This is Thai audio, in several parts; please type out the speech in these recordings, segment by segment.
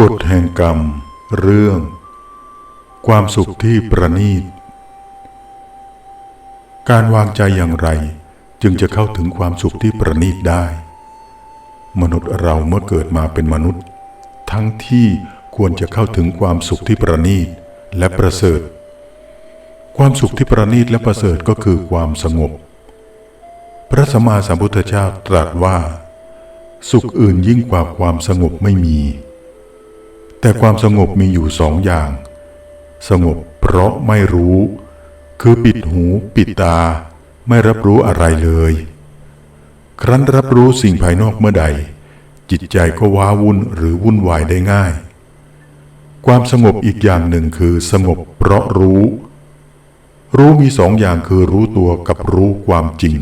กฎแห่งกรรม เรื่อง ความสุขที่ประณีต การวางใจอย่างไรจึงจะเข้าถึงความสุขที่ประณีตได้ มนุษย์เราเมื่อเกิดมาเป็นมนุษย์ ทั้งที่ควรจะเข้าถึงความสุขที่ประณีตและประเสริฐ ความสุขที่ประณีตและประเสริฐก็คือความสงบ พระสัมมาสัมพุทธเจ้าตรัสว่า สุขอื่นยิ่งกว่าความสงบไม่มี แต่ความสงบมีอยู่สองอย่าง สงบเพราะไม่รู้ คือปิดหูปิดตา ไม่รับรู้อะไรเลย ครั้นรับรู้สิ่งภายนอกเมื่อใด จิตใจก็ว้าวุ่นหรือวุ่นวายได้ง่าย ความสงบอีกอย่างหนึ่งคือสงบเพราะรู้ รู้มีสองอย่างคือรู้ตัวกับรู้ความจริง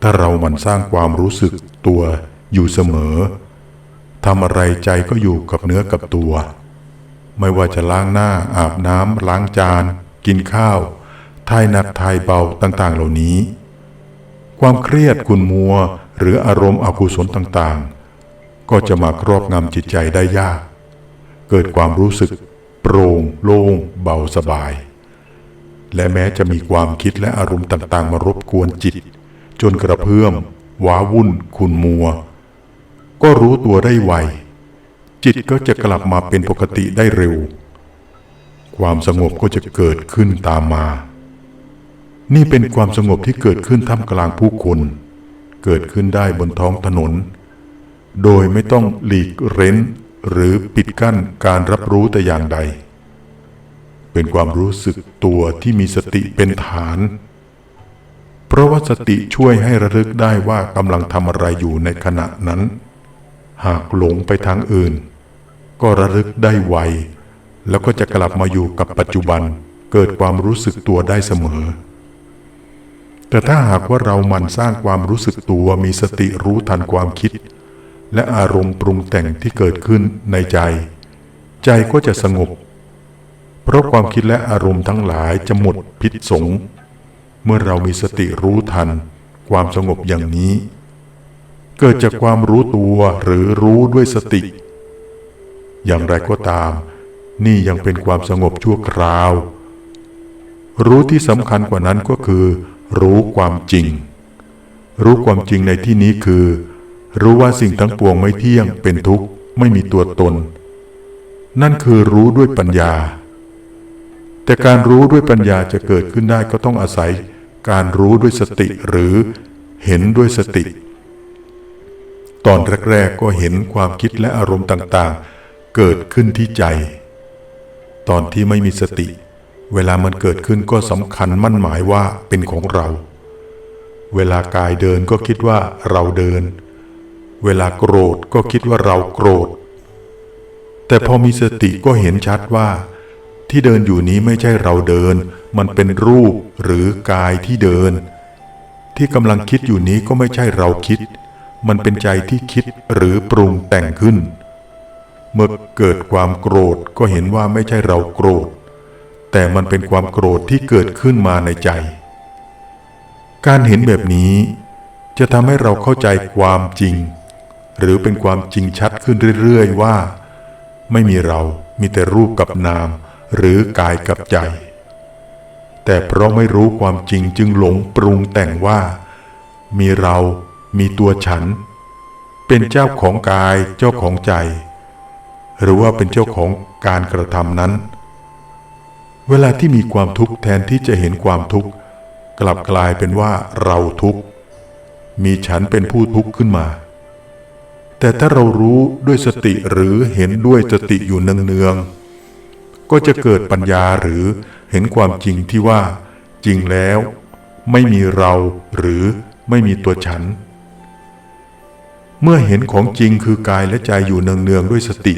ถ้าเราหมันสร้างความรู้สึกตัวอยู่เสมอ ทำอะไรใจก็อยู่กับเนื้อกับตัว ไม่ว่าจะล้างหน้าอาบน้ำล้างจาน กินข้าวทายหนักทายเบาต่างๆ เหล่านี้ ความเครียดกุนมัวหรืออารมณ์อกุศลต่างๆ ก็จะมาครอบงำจิตใจได้ยาก เกิดความรู้สึก โปร่ง โล่ง เบาสบาย และแม้จะมีความคิดและอารมณ์ต่างๆ มารบกวนจิต จนกระเพื่อมว้าวุ่นขุนมัว ก็รู้ตัวได้ไว จิตก็จะกลับมาเป็นปกติได้เร็ว ความสงบก็จะเกิดขึ้นตามมา นี่เป็นความสงบที่เกิดขึ้นท่ามกลางผู้คน เกิดขึ้นได้บนท้องถนน โดยไม่ต้องหลีกเร้น หรือปิดกั้นการรับรู้แต่อย่างใด เป็นความรู้สึกตัวที่มีสติเป็นฐานเพราะว่าสติช่วยให้ระลึกได้ว่ากำลังทำอะไรอยู่ในขณะนั้น หากหลงไปทางอื่น ก็ระลึกได้ไว แล้วก็จะกลับมาอยู่กับปัจจุบันเกิดความรู้สึกตัวได้เสมอ แต่ถ้าหากว่าเราหมั่นสร้างความรู้สึกตัวมีสติรู้ทันความคิด และอารมณ์ปรุงแต่งที่เกิดขึ้นในใจ ใจก็จะสงบ เพราะความคิดและอารมณ์ทั้งหลายจะหมดพิษสง เมื่อเรามีสติรู้ทัน ความสงบอย่างนี้ เกิดจากความรู้ตัวหรือรู้ด้วยสติ อย่างไรก็ตาม นี่ยังเป็นความสงบชั่วคราว รู้ที่สำคัญกว่านั้นก็คือ รู้ความจริง รู้ความจริงในที่นี้คือ รู้ว่าสิ่งทั้งปวงไม่เที่ยงเป็นทุกข์ไม่มีตัวตน นั่นคือรู้ด้วยปัญญา แต่การรู้ด้วยปัญญาจะเกิดขึ้นได้ก็ต้องอาศัยการรู้ด้วยสติหรือเห็นด้วยสติ ตอนแรกๆก็เห็นความคิดและอารมณ์ต่างๆ เกิดขึ้นที่ใจ ตอนที่ไม่มีสติ เวลามันเกิดขึ้นก็สำคัญมั่นหมายว่าเป็นของเรา เวลากายเดินก็คิดว่าเราเดิน เวลาโกรธก็คิดว่าเราโกรธ แต่พอมีสติก็เห็นชัดว่า ที่เดินอยู่นี้ไม่ใช่เราเดิน มันเป็นรูปหรือกายที่เดิน ที่กำลังคิดอยู่นี้ก็ไม่ใช่เราคิด มันเป็นใจที่คิดหรือปรุงแต่งขึ้น เมื่อเกิดความโกรธก็เห็นว่าไม่ใช่เราโกรธ แต่มันเป็นความโกรธที่เกิดขึ้นมาในใจ การเห็นแบบนี้จะทำให้เราเข้าใจความจริง หรือเป็นความจริงชัดขึ้นเรื่อยๆว่า ไม่มีเรามีแต่รูปกับนาม หรือกายกับใจ แต่เพราะไม่รู้ความจริงจึงหลงปรุงแต่งว่า มีเรา มีตัวฉัน เป็นเจ้าของกายเจ้าของใจ หรือว่าเป็นเจ้าของการกระทำนั้น เวลาที่มีความทุกข์แทนที่จะเห็นความทุกข์ กลับกลายเป็นว่าเราทุกข์มีฉันเป็นผู้ทุกข์ขึ้นมา แต่ถ้าเรารู้ด้วยสติหรือเห็นด้วยสติอยู่เนืองๆก็จะเกิดปัญญาหรือเห็นความจริงที่ว่าจริงแล้ว ไม่มีเราหรือไม่มีตัวฉัน เมื่อเห็นของจริงคือกายและใจอยู่เนืองๆด้วยสติ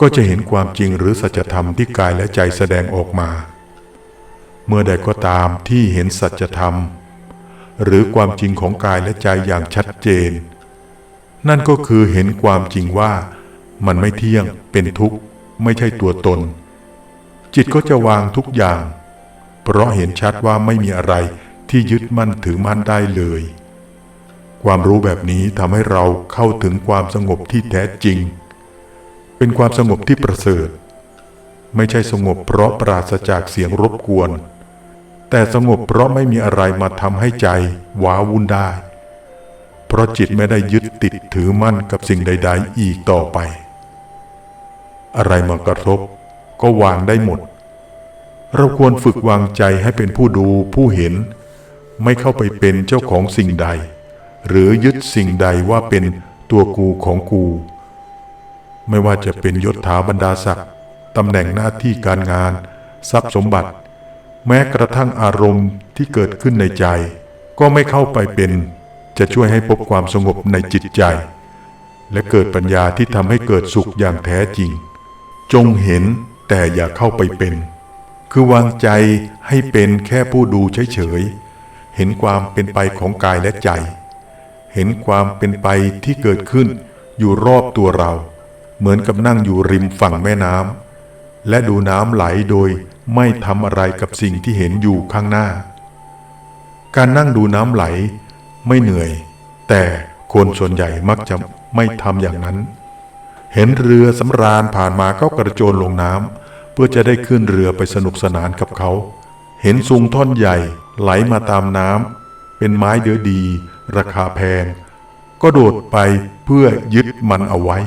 ก็จะเห็นความจริงหรือสัจธรรมที่กายและใจแสดงออกมา เมื่อใดก็ตามที่เห็นสัจธรรม หรือความจริงของกายและใจอย่างชัดเจน นั่นก็คือเห็นความจริงว่ามันไม่เที่ยงเป็นทุกข์ไม่ใช่ตัวตน จิตก็จะวางทุกอย่าง เพราะเห็นชัดว่าไม่มีอะไรที่ยึดมั่นถือมั่นได้เลย ความรู้แบบนี้ทำให้เราเข้าถึงความสงบที่แท้จริง เป็นความสงบที่ประเสริฐ ไม่ใช่สงบเพราะปราศจากเสียงรบกวน แต่สงบเพราะไม่มีอะไรมาทำให้ใจว้าวุ่นได้ เพราะจิตไม่ได้ยึดติดถือมั่นกับสิ่งใด ๆ อีกต่อไป อะไรมากระทบก็วางได้หมด เราควรฝึกวางใจให้เป็นผู้ดูผู้เห็น ไม่เข้าไปเป็นเจ้าของสิ่งใด หรือยึดสิ่งใดว่าเป็นตัวกูของกู ไม่ว่าจะเป็นยศถาบรรดาศักดิ์ตำแหน่งหน้าที่การงาน ทรัพย์สมบัติ แม้กระทั่งอารมณ์ที่เกิดขึ้นในใจ ก็ไม่เข้าไปเป็น จะช่วยให้พบความสงบในจิตใจ และเกิดปัญญาที่ทำให้เกิดสุขอย่างแท้จริง จงเห็นแต่อย่าเข้าไปเป็น คือวางใจให้เป็นแค่ผู้ดูเฉยๆเห็นความเป็นไปของกายและใจ เห็นความเป็นไปที่เกิดขึ้นอยู่รอบตัวเรา เหมือนกับนั่งอยู่ริมฝั่งแม่น้ำและดูน้ำไหลโดยไม่ทำอะไรกับสิ่งที่เห็นอยู่ข้างหน้า การนั่งดูน้ำไหลไม่เหนื่อย แต่คนส่วนใหญ่มักจะไม่ทำอย่างนั้น เห็นเรือสำราญผ่านมาก็กระโจนลงน้ำเพื่อจะได้ขึ้นเรือไปสนุกสนานกับเขา เห็นซุงท่อนใหญ่ไหลมาตามน้ำเป็นไม้เดือดี ราคาแพง ก็โดดไปเพื่อยึดมันเอาไว้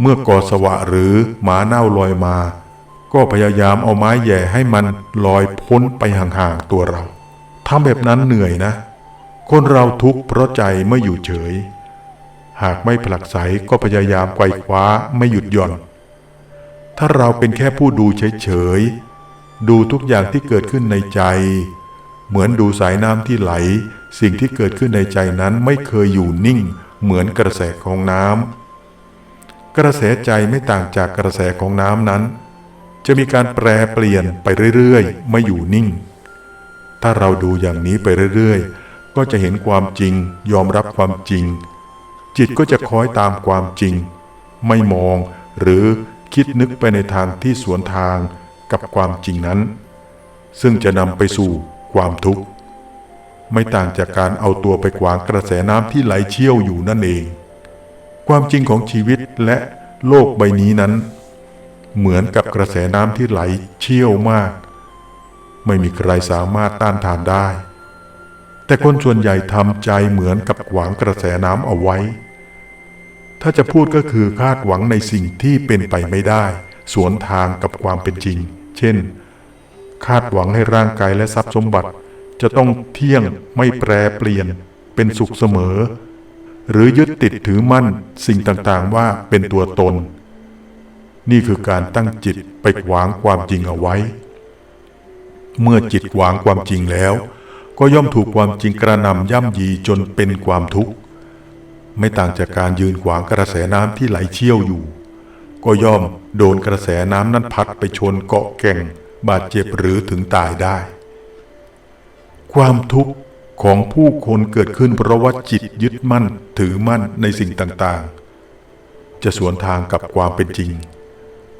เมื่อกอสวะหรือหมาเน่าลอยมา ก็พยายามเอาไม้แย่ให้มันลอยพ้นไปห่างๆตัวเราทำแบบนั้นเหนื่อยนะ คนเราทุกข์เพราะใจไม่อยู่เฉย หากไม่ผลักไสก็พยายามไกวคว้าไม่หยุดหย่อน ถ้าเราเป็นแค่ผู้ดูเฉยๆดูทุกอย่างที่เกิดขึ้นในใจ เหมือนดูสายน้ำที่ไหล สิ่งที่เกิดขึ้นในใจนั้นไม่เคยอยู่นิ่ง เหมือนกระแสของน้ำกระแสใจไม่ต่างจากกระแสของน้ำนั้น จะมีการแปรเปลี่ยนไปเรื่อยๆ ไม่อยู่นิ่ง ถ้าเราดูอย่างนี้ไปเรื่อยๆ ก็จะเห็นความจริง ยอมรับความจริง จิตก็จะคอยตามความจริง ไม่มองหรือคิดนึกไปในทางที่สวนทางกับความจริงนั้น ซึ่งจะนำไปสู่ความทุกข์ ไม่ต่างจากการเอาตัวไปขวางกระแสน้ำที่ไหลเชี่ยวอยู่นั่นเอง ความจริงของชีวิตและโลกใบนี้นั้น เหมือนกับกระแสน้ำที่ไหลเชี่ยวมาก ไม่มีใครสามารถต้านทานได้ แต่คนส่วนใหญ่ทำใจเหมือนกับขวางกระแสน้ำเอาไว้ ถ้าจะพูดก็คือคาดหวังในสิ่งที่เป็นไปไม่ได้ สวนทางกับความเป็นจริง เช่น คาดหวังให้ร่างกายและทรัพย์สมบัติ จะต้องเที่ยงไม่แปรเปลี่ยนเป็นสุขเสมอ หรือยึดติดถือมั่นสิ่งต่างๆว่าเป็นตัวตน นี่คือการตั้งจิตไปขวางความจริงเอาไว้ เมื่อจิตขวางความจริงแล้ว ก็ย่อมถูกความจริงกระนำย่ำยีจนเป็นความทุกข์ ไม่ต่างจากการยืนขวางกระแสน้ำที่ไหลเชี่ยวอยู่ ก็ย่อมโดนกระแสน้ำนั้นพัดไปชนเกาะแก่งบาดเจ็บหรือถึงตายได้ ความทุกข์ของผู้คนเกิดขึ้นเพราะว่าจิตยึดมั่นถือมั่นในสิ่งต่างๆ จะสวนทางกับความเป็นจริง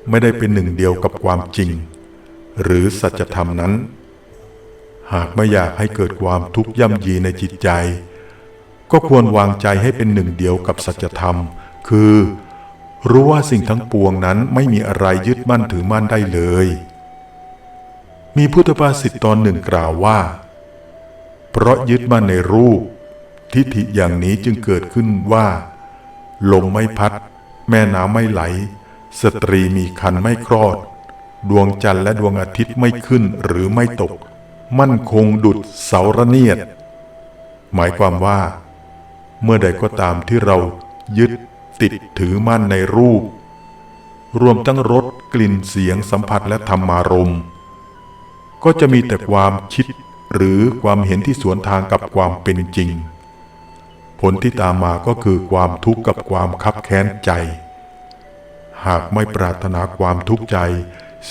ไม่ได้เป็นหนึ่งเดียวกับความจริง หรือสัจธรรมนั้น หากไม่อยากให้เกิดความทุกข์ย่ำยีในจิตใจ ก็ควรวางใจให้เป็นหนึ่งเดียวกับสัจธรรม คือรู้ว่าสิ่งทั้งปวงนั้นไม่มีอะไรยึดมั่นถือมั่นได้เลย มีพุทธภาษิตตอนหนึ่งกล่าวว่า เพราะยึดมั่นในรูป ทิฏฐิอย่างนี้จึงเกิดขึ้นว่า ลมไม่พัด แม่น้ำไม่ไหล สตรีมีคันไม่คลอด ดวงจันทร์และดวงอาทิตย์ไม่ขึ้นหรือไม่ตก มั่นคงดุดเสาระเนียด หมายความว่า เมื่อใดก็ตามที่เรายึดติดถือมั่นในรูป รวมทั้งรสกลิ่นเสียงสัมผัสและธรรมารมก็จะมีแต่ความคิด หรือความเห็นที่สวนทางกับความเป็นจริง ผลที่ตามมาก็คือความทุกข์กับความคับแค้นใจ หากไม่ปรารถนาความทุกข์ใจ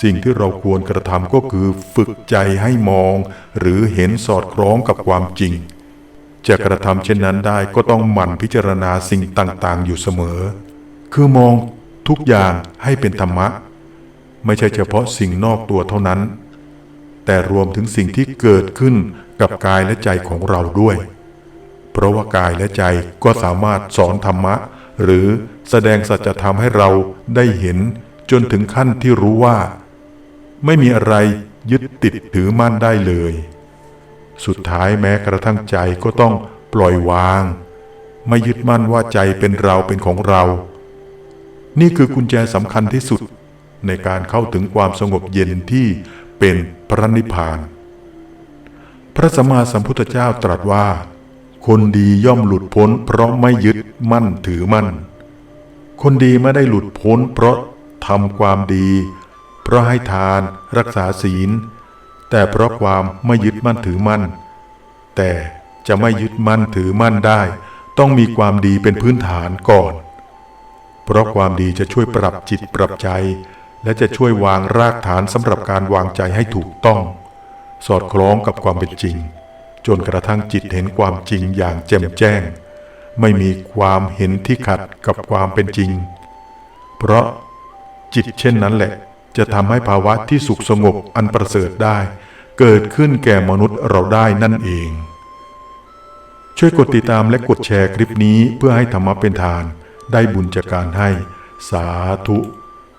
สิ่งที่เราควรกระทำก็คือฝึกใจให้มอง หรือเห็นสอดคล้องกับความจริง จะกระทำเช่นนั้นได้ก็ต้องหมั่นพิจารณาสิ่งต่างๆ อยู่เสมอ คือมองทุกอย่างให้เป็นธรรมะ ไม่ใช่เฉพาะสิ่งนอกตัวเท่านั้น แต่รวมถึงสิ่งที่เกิดขึ้นกับกายและใจของเราด้วย เพราะว่ากายและใจก็สามารถสอนธรรมะ หรือแสดงสัจธรรมให้เราได้เห็นจนถึงขั้นที่รู้ว่า ไม่มีอะไรยึดติดถือมั่นได้เลย สุดท้ายแม้กระทั่งใจก็ต้องปล่อยวาง ไม่ยึดมั่นว่าใจเป็นเราเป็นของเรา นี่คือกุญแจสำคัญที่สุดในการเข้าถึงความสงบเย็นที่ เป็นพระนิพพาน พระสัมมาสัมพุทธเจ้าตรัสว่า คนดีย่อมหลุดพ้น เพราะไม่ยึดมั่นถือมั่น คนดีไม่ได้หลุดพ้น เพราะทำความดี เพราะให้ทานรักษาศีล แต่เพราะความไม่ยึดมั่นถือมั่น แต่จะไม่ยึดมั่นถือมั่นได้ ต้องมีความดีเป็นพื้นฐานก่อน เพราะความดีจะช่วยปรับจิตปรับใจ และจะช่วยวางรากฐานสำหรับการวางใจให้ถูกต้อง สอดคล้องกับความเป็นจริง จนกระทั่งจิตเห็นความจริงอย่างแจ่มแจ้ง ไม่มีความเห็นที่ขัดกับความเป็นจริง เพราะจิตเช่นนั้นแหละ จะทำให้ภาวะที่สุขสงบอันประเสริฐได้ เกิดขึ้นแก่มนุษย์เราได้นั่นเอง ช่วยกดติดตามและกดแชร์คลิปนี้เพื่อให้ธรรมะเป็นทาน ได้บุญจากการให้สาธุ